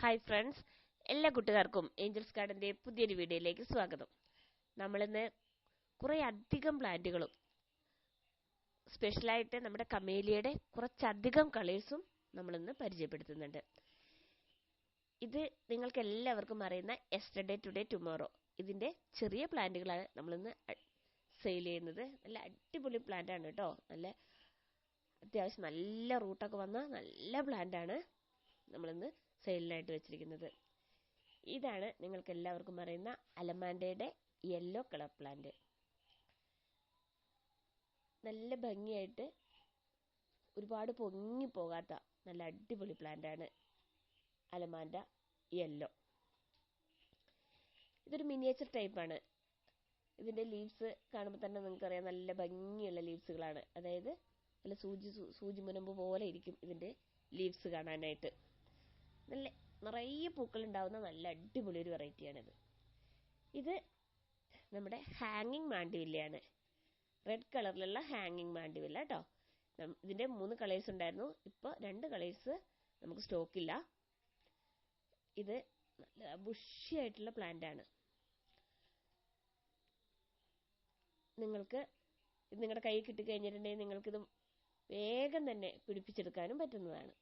Hi friends എല്ലാ കൂട്ടുകാർക്കും Angeles ഗാർഡന്റെ പുതിയൊരു വീഡിയോയിലേക്ക് സ്വാഗതം. നമ്മളിന്ന് കുറേ അധികം പ്ലാന്റുകളും സ്പെഷ്യലായിട്ട് നമ്മുടെ കമേലിയയുടെ കുറച്ചധികം കളേഴ്സും നമ്മളിന്ന് പരിചയപ്പെടുത്തുന്നുണ്ട്. ഇത് നിങ്ങൾക്ക് എല്ലാവർക്കും അറിയുന്ന എസ്റ്റർഡേ ടുഡേ ടുമോറോ ഇതിന്റെ ചെറിയ പ്ലാന്റുകളാണ് നമ്മളിന്ന് സെയിൽ ചെയ്യുന്നത്. നല്ല അടിപൊളി പ്ലാന്റ് ആണ് കേട്ടോ. നല്ല അത്യാവശ്യം നല്ല റൂട്ടൊക്കെ വന്ന നല്ല പ്ലാന്റ് ആണ് നമ്മളിന്ന് സെയിലിനായിട്ട് വെച്ചിരിക്കുന്നത്. ഇതാണ് നിങ്ങൾക്ക് എല്ലാവർക്കും അറിയുന്ന അലമാൻഡയുടെ യെല്ലോ കളർ പ്ലാന്റ്. നല്ല ഭംഗിയായിട്ട് ഒരുപാട് പൊങ്ങി പോകാത്ത നല്ല അടിപൊളി പ്ലാന്റ് ആണ് അലമാൻഡ യെല്ലോ. ഇതൊരു മിനിയേച്ചർ ടൈപ്പാണ് ഇതിന്റെ ലീവ്സ് കാണുമ്പോൾ തന്നെ നിങ്ങൾക്കറിയാം നല്ല ഭംഗിയുള്ള ലീവ്സുകളാണ്. അതായത് നല്ല സൂചി സൂചി മുനമ്പ് പോലെ ഇരിക്കും ഇതിന്റെ ലീവ്സ് കാണാനായിട്ട്. നല്ല നിറയെ പൂക്കൾ ഉണ്ടാവുന്ന നല്ല അടിപൊളി ഒരു വെറൈറ്റിയാണിത്. ഇത് നമ്മുടെ ഹാങ്ങിങ് മാണ്ടിവില്ലയാണ്. റെഡ് കളറിലുള്ള ഹാങ്ങിങ് മാണ്ടിവില്ല കേട്ടോ ഇതിന്റെ മൂന്ന് കളേഴ്സ് ഉണ്ടായിരുന്നു. ഇപ്പോൾ രണ്ട് കളേഴ്സ് നമുക്ക് സ്റ്റോക്കില്ല. ഇത് നല്ല ബുഷി ആയിട്ടുള്ള പ്ലാന്റ് ആണ് നിങ്ങൾക്ക് നിങ്ങളുടെ കയ്യിൽ കിട്ടിക്കഴിഞ്ഞിട്ടുണ്ടെങ്കിൽ നിങ്ങൾക്കിത് വേഗം തന്നെ പിടിപ്പിച്ചെടുക്കാനും പറ്റുന്നതാണ്.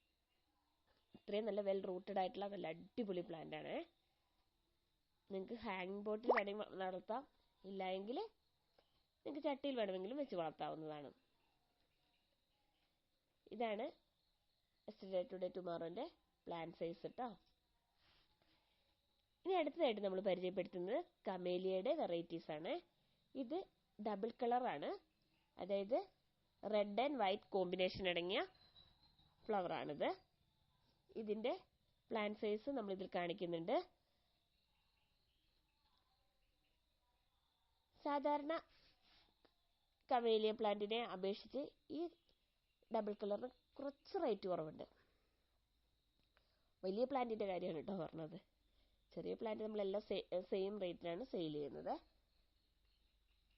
ഇത്രയും നല്ല വെൽ റൂട്ടഡ് ആയിട്ടുള്ള നല്ല അടിപൊളി പ്ലാന്റ് ആണ്. നിങ്ങൾക്ക് ഹാങ് ബോട്ടിൽ വേണമെങ്കിൽ വളർത്താം ഇല്ലായെങ്കിൽ നിങ്ങൾക്ക് ചട്ടിയിൽ വേണമെങ്കിലും വെച്ച് വളർത്താവുന്നതാണ്. ഇതാണ് എസ്റ്റർഡേ ടുഡേ ടുമാറോന്റെ പ്ലാന്റ് സൈസ് കേട്ടോ ഇനി അടുത്തതായിട്ട് നമ്മൾ പരിചയപ്പെടുത്തുന്നത് കമേലിയയുടെ വെറൈറ്റീസ് ആണ്. ഇത് ഡബിൾ കളറാണ് അതായത് റെഡ് ആൻഡ് വൈറ്റ് കോമ്പിനേഷൻ അടങ്ങിയ ഫ്ലവർ ഇതിന്റെ പ്ലാൻ സൈസ് നമ്മൾ ഇതിൽ കാണിക്കുന്നുണ്ട്. സാധാരണ കവേലിയ പ്ലാന്റിനെ അപേക്ഷിച്ച് ഈ ഡബിൾ കളറിന് കുറച്ച് റേറ്റ് കുറവുണ്ട്. വലിയ പ്ലാന്റിന്റെ കാര്യമാണ് കേട്ടോ പറഞ്ഞത്. ചെറിയ പ്ലാന്റ് നമ്മളെല്ലാം സെയിം റേറ്റിനാണ് സെയിൽ ചെയ്യുന്നത്.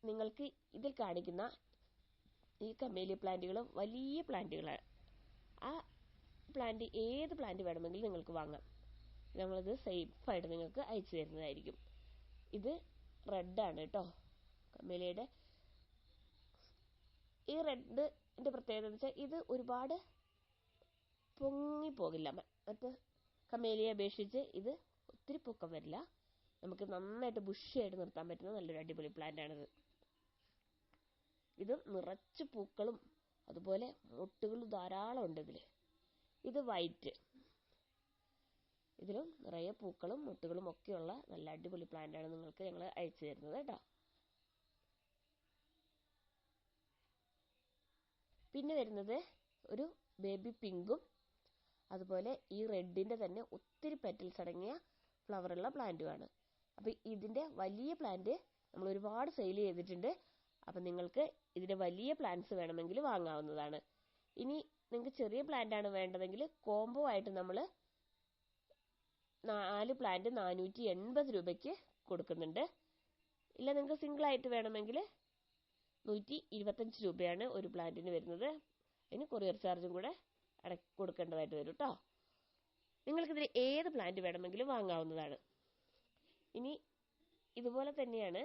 നിങ്ങൾക്ക് ഇതിൽ കാണിക്കുന്ന ഈ കമേലിയ പ്ലാന്റുകൾ വലിയ പ്ലാന്റുകളാണ്. ആ പ്ലാന്റ് ഏത് പ്ലാന്റ് വേണമെങ്കിലും നിങ്ങൾക്ക് വാങ്ങാം. നമ്മളത് സേഫായിട്ട് നിങ്ങൾക്ക് അയച്ചു തരുന്നതായിരിക്കും. ഇത് റെഡാണ് കേട്ടോ. കമ്മേലയുടെ ഈ റെഡിന്റെ പ്രത്യേകത എന്ന് വെച്ചാൽ ഇത് ഒരുപാട് പൊങ്ങി പോകില്ല മറ്റ് കമേലിയെ അപേക്ഷിച്ച് ഇത് ഒത്തിരി പൊക്കം വരില്ല. നമുക്ക് നന്നായിട്ട് ബുഷിയായിട്ട് നിർത്താൻ പറ്റുന്ന നല്ലൊരു അടിപൊളി പ്ലാന്റാണിത് ഇത് നിറച്ച് പൂക്കളും അതുപോലെ മുട്ടുകളും ധാരാളം ഉണ്ട് ഇതിൽ ഇത് വൈറ്റ്. ഇതിലും നിറയെ പൂക്കളും മുട്ടുകളും ഒക്കെയുള്ള നല്ല അടിപൊളി പ്ലാന്റ് ആണ് നിങ്ങൾക്ക് ഞങ്ങൾ അയച്ചു തരുന്നത് കേട്ടോ. പിന്നെ വരുന്നത് ഒരു ബേബി പിങ്കും അതുപോലെ ഈ റെഡിന്റെ തന്നെ ഒത്തിരി പെറ്റൽസ് അടങ്ങിയ ഫ്ലവറുള്ള പ്ലാന്റുമാണ് അപ്പൊ ഇതിന്റെ വലിയ പ്ലാന്റ് നമ്മൾ ഒരുപാട് സെയിൽ ചെയ്തിട്ടുണ്ട്. അപ്പൊ നിങ്ങൾക്ക് ഇതിന്റെ വലിയ പ്ലാന്റ്സ് വേണമെങ്കിൽ വാങ്ങാവുന്നതാണ്. ഇനി നിങ്ങൾക്ക് ചെറിയ പ്ലാന്റാണ് വേണ്ടതെങ്കിൽ കോംബോ ആയിട്ട് നമ്മൾ നാല് പ്ലാന്റ് നാനൂറ്റി എൺപത് രൂപയ്ക്ക് കൊടുക്കുന്നുണ്ട്. ഇല്ല നിങ്ങൾക്ക് സിംഗിൾ ആയിട്ട് വേണമെങ്കിൽ നൂറ്റി ഇരുപത്തഞ്ച് രൂപയാണ് ഒരു പ്ലാന്റിന് വരുന്നത്. അതിന് കൊറിയർ ചാർജും കൂടെ അടക്കി കൊടുക്കേണ്ടതായിട്ട് വരും കേട്ടോ നിങ്ങൾക്കിതിൽ ഏത് പ്ലാന്റ് വേണമെങ്കിലും വാങ്ങാവുന്നതാണ്. ഇനി ഇതുപോലെ തന്നെയാണ്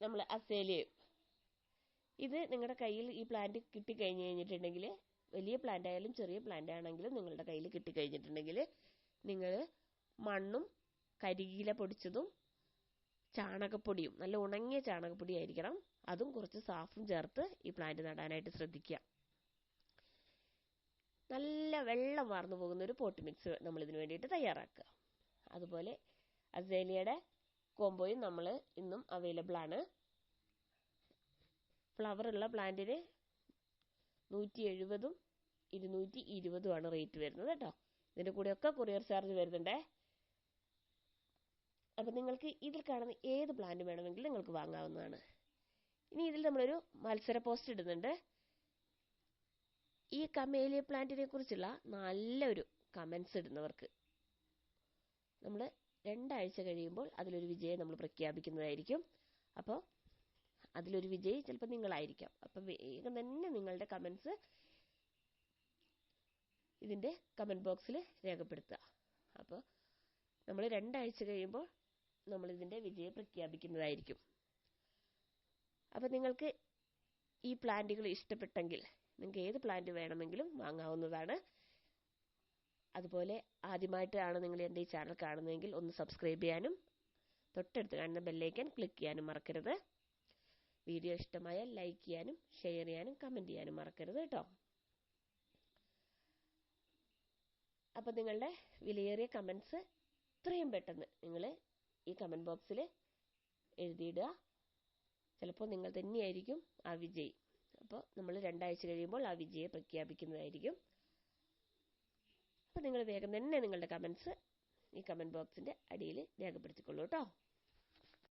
നമ്മൾ അസേലിയയും ഇത് നിങ്ങളുടെ കയ്യിൽ ഈ പ്ലാന്റ് കിട്ടിക്കഴിഞ്ഞ് കഴിഞ്ഞിട്ടുണ്ടെങ്കിൽ വലിയ പ്ലാന്റ് ആയാലും ചെറിയ പ്ലാന്റ് ആണെങ്കിലും നിങ്ങളുടെ കയ്യിൽ കിട്ടിക്കഴിഞ്ഞിട്ടുണ്ടെങ്കിൽ നിങ്ങൾ മണ്ണും കരിയില പൊടിച്ചതും ചാണകപ്പൊടിയും നല്ല ഉണങ്ങിയ ചാണകപ്പൊടി ആയിരിക്കണം അതും കുറച്ച് സാഫും ചേർത്ത് ഈ പ്ലാന്റ് നടാനായിട്ട് ശ്രദ്ധിക്കുക. നല്ല വെള്ളം വാർന്നു പോകുന്ന ഒരു പോട്ട് മിക്സ് നമ്മൾ ഇതിനു വേണ്ടിയിട്ട് തയ്യാറാക്കുക. അതുപോലെ അസേലിയയുടെ കോംബോയും നമ്മൾ ഇന്നും അവൈലബിൾ ആണ്. ഫ്ലവർ ഉള്ള പ്ലാന്റിന് നൂറ്റി എഴുപതും ഇരുന്നൂറ്റി ഇരുപതുമാണ് റേറ്റ് വരുന്നത് കേട്ടോ. ഇതിന്റെ കൂടെയൊക്കെ കൊറിയർ ചാർജ് വരുന്നുണ്ടേ. അപ്പം നിങ്ങൾക്ക് ഇതിൽ കാണുന്ന ഏത് പ്ലാന്റ് വേണമെങ്കിലും നിങ്ങൾക്ക് വാങ്ങാവുന്നതാണ്. ഇനി ഇതിൽ നമ്മളൊരു മത്സര പോസ്റ്റ് ഇടുന്നുണ്ട്. ഈ കമേലിയ പ്ലാന്റിനെ കുറിച്ചുള്ള നല്ലൊരു കമൻസ് ഇടുന്നവർക്ക്. നമ്മൾ രണ്ടാഴ്ച കഴിയുമ്പോൾ അതിലൊരു വിജയം നമ്മൾ പ്രഖ്യാപിക്കുന്നതായിരിക്കും. അപ്പോൾ അതിലൊരു വിജയി ചിലപ്പോൾ നിങ്ങളായിരിക്കാം. അപ്പം വേഗം തന്നെ നിങ്ങളുടെ കമൻസ് ഇതിന്റെ കമന്റ് ബോക്സിൽ രേഖപ്പെടുത്തുക. അപ്പോൾ നമ്മൾ രണ്ടാഴ്ച കഴിയുമ്പോൾ നമ്മളിതിന്റെ വിജയം പ്രഖ്യാപിക്കുന്നതായിരിക്കും. അപ്പോൾ നിങ്ങൾക്ക് ഈ പ്ലാന്റുകൾ ഇഷ്ടപ്പെട്ടെങ്കിൽ നിങ്ങൾക്ക് ഏത് പ്ലാന്റ് വേണമെങ്കിലും വാങ്ങാവുന്നതാണ്. അതുപോലെ ആദ്യമായിട്ടാണ് നിങ്ങൾ എന്റെ ഈ ചാനൽ കാണുന്നതെങ്കിൽ ഒന്ന് സബ്സ്ക്രൈബ് ചെയ്യാനും തൊട്ടടുത്ത് കാണുന്ന ബെല്ലൈക്കൻ ക്ലിക്ക് ചെയ്യാനും മറക്കരുത്. വീഡിയോ ഇഷ്ടമായാൽ ലൈക്ക് ചെയ്യാനും ഷെയർ ചെയ്യാനും കമന്റ് ചെയ്യാനും മറക്കരുത് കേട്ടോ. അപ്പോൾ നിങ്ങളുടെ വിലയേറിയ കമൻസ് എത്രയും പെട്ടെന്ന് നിങ്ങൾ ഈ കമന്റ് ബോക്സിൽ എഴുതിയിടുക. ചിലപ്പോൾ നിങ്ങൾ തന്നെയായിരിക്കും ആ വിജയി. അപ്പോൾ നമ്മൾ രണ്ടാഴ്ച കഴിയുമ്പോൾ ആ വിജയെ പ്രഖ്യാപിക്കുന്നതായിരിക്കും. അപ്പോൾ നിങ്ങൾ വേഗം തന്നെ നിങ്ങളുടെ കമൻസ് ഈ കമന്റ് ബോക്സിന്റെ അടിയിൽ രേഖപ്പെടുത്തിക്കൊള്ളൂ കേട്ടോ.